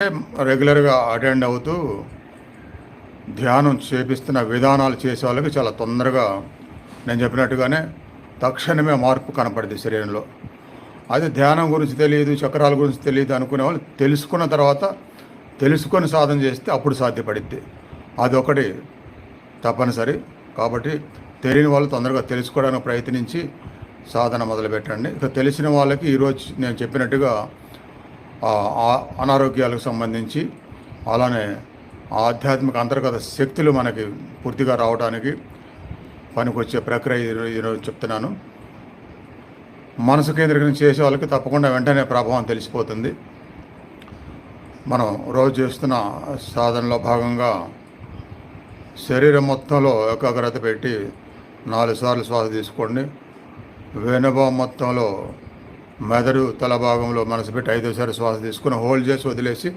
రెగ్యులర్గా అటెండ్ అవుతూ ధ్యానం చేపిస్తున్న విధానాలు చేసే వాళ్ళకి చాలా తొందరగా నేను చెప్పినట్టుగానే తక్షణమే మార్పు కనపడింది శరీరంలో. అది ధ్యానం గురించి తెలియదు చక్రాల గురించి తెలియదు అనుకునే వాళ్ళు తెలుసుకున్న తర్వాత తెలుసుకొని సాధన చేస్తే అప్పుడు సాధ్యపడిద్ది. అదొకటి తప్పనిసరి. కాబట్టి తెలియని వాళ్ళు తొందరగా తెలుసుకోవడానికి ప్రయత్నించి సాధన మొదలుపెట్టండి. ఇక తెలిసిన వాళ్ళకి ఈరోజు నేను చెప్పినట్టుగా అనారోగ్యాలకు సంబంధించి అలానే ఆధ్యాత్మిక అంతర్గత శక్తులు మనకి పూర్తిగా రావడానికి పనికొచ్చే ప్రక్రియ ఈరోజు చెప్తున్నాను. మనసు కేంద్రీకరణ చేసే వాళ్ళకి తప్పకుండా వెంటనే ప్రభావం తెలిసిపోతుంది. మనం రోజు చేస్తున్న సాధనలో భాగంగా శరీరం మొత్తంలో ఏకాగ్రత పెట్టి నాలుగు సార్లు శ్వాస తీసుకోండి. వెనుభావం మొత్తంలో మెదడు తల భాగంలో మనసు పెట్టి ఐదోసారి శ్వాస తీసుకుని హోల్డ్ చేసి వదిలేసి